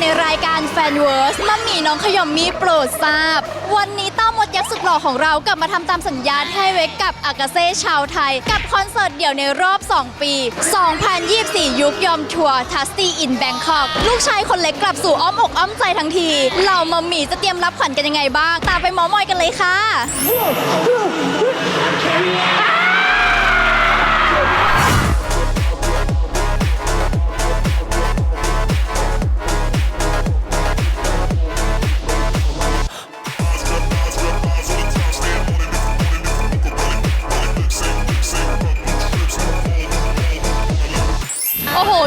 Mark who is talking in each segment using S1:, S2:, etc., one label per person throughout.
S1: ในรายการแฟนเวิร์สมัมมี่น้องขยมมีโปรดทราบ วันนี้ต้อมดยักษ์สุดหล่อของเรากลับมาทำตามสัญญาให้ไว้กับอากาเซ่ชาวไทย กับคอนเสิร์ตเดี่ยวในรอบ 2 ปี 2024 ยุคยอมทัวร์ทัสตี้อินแบงคอกลูกชายคนเล็กกลับสู่อ้อมอกอ้อมใจทั้งที เหล่ามัมมี่จะเตรียมรับขวัญกันยังไงบ้าง ตามไปเมอมอยกันเลยค่ะ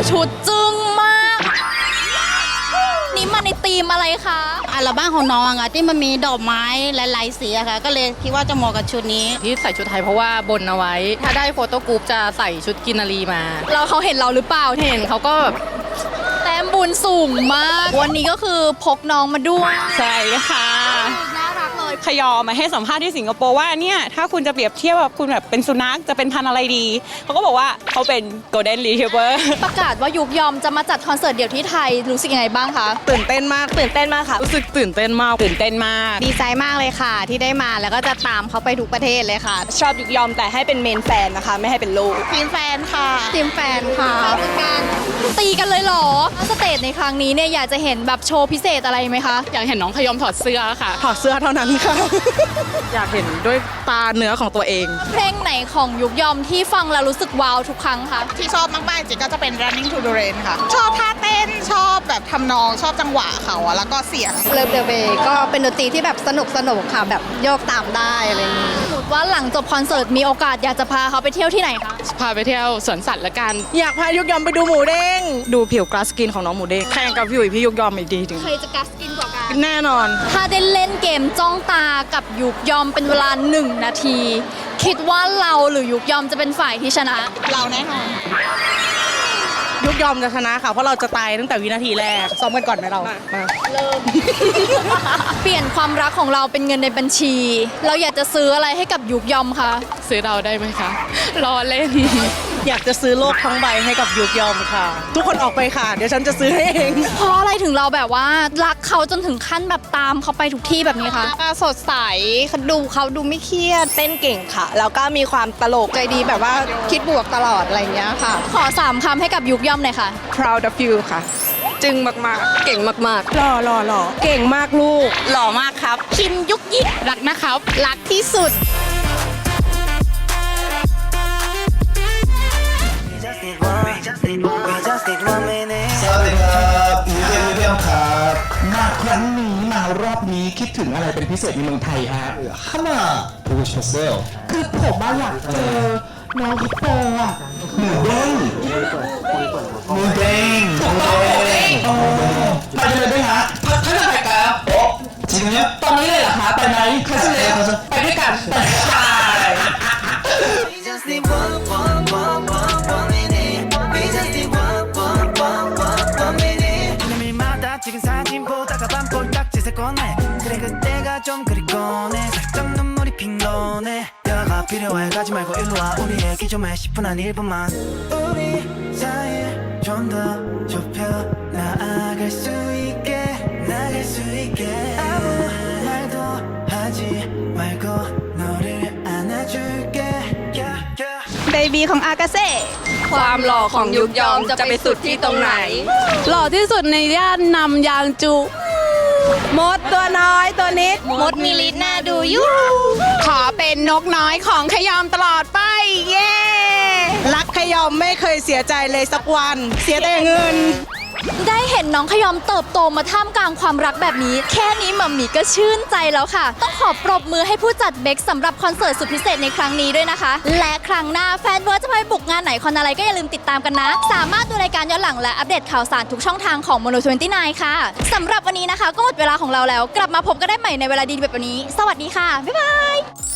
S1: ชุดจึ้งมาก นี่มาในธีมอะไรคะ
S2: อัลบั้มของน้องอะที่มันมีดอกไม้หลายๆสีอะค่ะ ก็เลยคิดว่าจะเหมาะกับชุดนี้
S3: ที่ใส่ชุดไทยเพราะว่าบนเอาไว้ ถ้าได้โฟโต้กรุ๊ปจะใส่ชุดกินนารีมา
S1: เราเขาเห็นเราหรือเปล่า
S3: เห็นเขาก็แบบ
S1: แต้มบุญสูงมาก วันนี้ก็คือพกน้องมาด้วย
S4: ใช่ค่ะ
S1: น่ารัก เลย
S4: ขยอมาให้สัมภาษณ์ที่สิงคโปร์ว่าเนี่ยถ้าคุณจะเปรียบเทียบแบบคุณแบบเป็นสุนัขจะเป็นพันธุ์อะไรดี เขาก็บอกว่าเขาเป็น golden retriever
S1: ประกาศว่ายุกยอมจะมาจัดคอนเสิร์ตเดี่ยวที่ไทยรู้สึกยังไงบ้างคะ
S4: ตื่นเต้นมากตื่นเต้นมากค่ะ
S3: รู้สึกตื่นเต้นมาก
S4: ตื่นเต้นมาก
S5: ดีใจมากเลยค่ะ ที่ได้มาแล้วก็จะตามเขาไปทุกประเทศเลยค่ะ
S4: ชอบยุกยอมแต่ให้เป็นเมนแฟนนะคะ ไม่ให้เป็นลูก
S5: ทีมแฟนค่ะ
S1: ทีมแฟนค่ะตีกันเลยเหรอสเตจในครั้งนี้เนี่ยอยากจะเห็นแบบโชว์พิเศษอะไรไหมคะ
S3: อยากเห็นน้องขยอมถอดเสื้อค่ะ
S4: ถอดเสื้อเท่านั้นค่ะ
S3: อยากเห็นด้วยตาเนื้อของตัวเอง
S1: เพลงไหนของยุกยอมที่ฟังแล้วรู้สึกว้าวทุกครั้งคะ
S5: ที่ชอบมากๆจริงก็จะเป็น running to the rain ค่ะ ชอบท่าเต้นชอบแบบทำนองชอบจังหวะเขาอะแล้วก็เสียง
S6: เลิฟเดอะเบย์ก็เป็นดนตรีที่แบบสนุกสนุกค่ะ แบบโยกตามได้อะไรอย่างนี้
S1: สมมติว่าหลังจบคอนเสิร์ตมีโอกาสอยากจะพาเขาไปเที่ยวที่ไหนคะ
S3: พาไปเที่ยวสวนสัตว์ละกัน
S4: อยากพายุกยอมไปดูหมูเด้ง ดูผิวกราสกินของน้องหมูเด้งแข่งกับพี่อุ๋ยพี่ยุกยอมอีกดีถึง
S1: ใครจะกัสกินกว่ากัน
S4: แน่นอน
S1: ถ้าได้เล่นเกมจ้องตากับยุกยอมเป็นเวลาหนึ่งนาที คิดว่าเราหรือยุกยอมจะเป็นฝ่ายที่ชนะ
S5: เราแน่นอน
S4: ยุกยอมจะชนะค่ะ เพราะเราจะตายตั้งแต่วินาทีแรก ซ้อมกันก่อนไหมเรามา
S1: เปลี่ยนความรักของเราเป็นเงินในบัญชี เราอยากจะซื้ออะไรให้กับยุกยอมคะ
S3: ซื้อเราได้ไหมคะ รอเล่น
S4: อยากจะซื้อโลกทั้งใบให้กับยุกยอมค่ะ ทุกคนออกไปค่ะ เดี๋ยวฉันจะซื้อให้เอง
S1: เพราะอะไรถึงเราแบบว่ารักเขาจนถึงขั้นแบบตามเขาไปทุกที่แบบนี้คะ
S5: สดใสดูเขาดูไม่เครียด
S4: เต้นเก่งค่ะ แล้วก็มีความตลก
S6: ใจดีแบบว่าคิดบวกตลอดอะไรอย่างเงี้ยค่ะ
S1: ขอสามคำให้กับยุกยอมหน่อยค่ะ
S4: proud of you ค่ะ
S3: จึงมากๆ เก่งมาก
S4: หล่อหล่อหล่อเก่งมากลูก
S2: หล่อมากครับ
S1: คิมยุกยิก
S3: ๆรักนะครับ
S1: รักที่สุด
S7: ครั้งนี้มารอบนี้คิดถึงอะไรเป็นพิเศษในเมืองไทยฮะข้ามาพูดเซลคือผมมาอยากเจอน้องฮิปโปอะหมูเด้งหมูเด้งหมูเด้งโอ้ไปเลยด้วยฮะถ้าถ้าจะไปกับโอ้จริงเนี่ยตอนนี้เลยเหรอคะไปไหนใครจะเลยไปด้วยกันไปใช่
S8: We just need one, one, one, one, 꺼내. 그래 그때가 좀 그립거네. 살짝 눈물이 핑 도네. 대화가 필요해 가지 말고 일로 와. 우리 얘기 좀 해. 10분 한 1분만. 우리 사이 좀 더 좁혀 나아갈 수 있게 나갈 수 있게 아무 말도 하지 말고 너를 안아줄게. Yeah, yeah.
S5: เบบีของอากาเซ่
S3: ความหล่อของยุกยอมจะไปสุดที่ตรงไหน
S4: หล่อที่สุดในย่านนำยางจุ มดตัวน้อยตัวนิด
S1: มดมีลิตน่าดูยุ
S4: ขอเป็นนกน้อยของขยอมตลอดไป เย้ รักขยอมไม่เคยเสียใจเลยสักวัน เสียแต่เงิน
S1: ได้เห็นน้องขยอมเติบโตมาท่ามกลางความรักแบบนี้ แค่นี้มัมมี่ก็ชื่นใจแล้วค่ะ ต้องขอปรบมือให้ผู้จัดเบคสำหรับคอนเสิร์ตสุดพิเศษในครั้งนี้ด้วยนะคะ และครั้งหน้าแฟนเวิร์จะไปบุกงานไหนคอนอะไรก็อย่าลืมติดตามกันนะ สามารถดูรายการย้อนหลังและอัปเดตข่าวสารทุกช่องทางของ Mono 29ค่ะสำหรับวันนี้นะคะ ก็หมดเวลาของเราแล้ว กลับมาพบกันได้ใหม่ในเวลาดีๆแบบนี้ สวัสดีค่ะบ๊ายบาย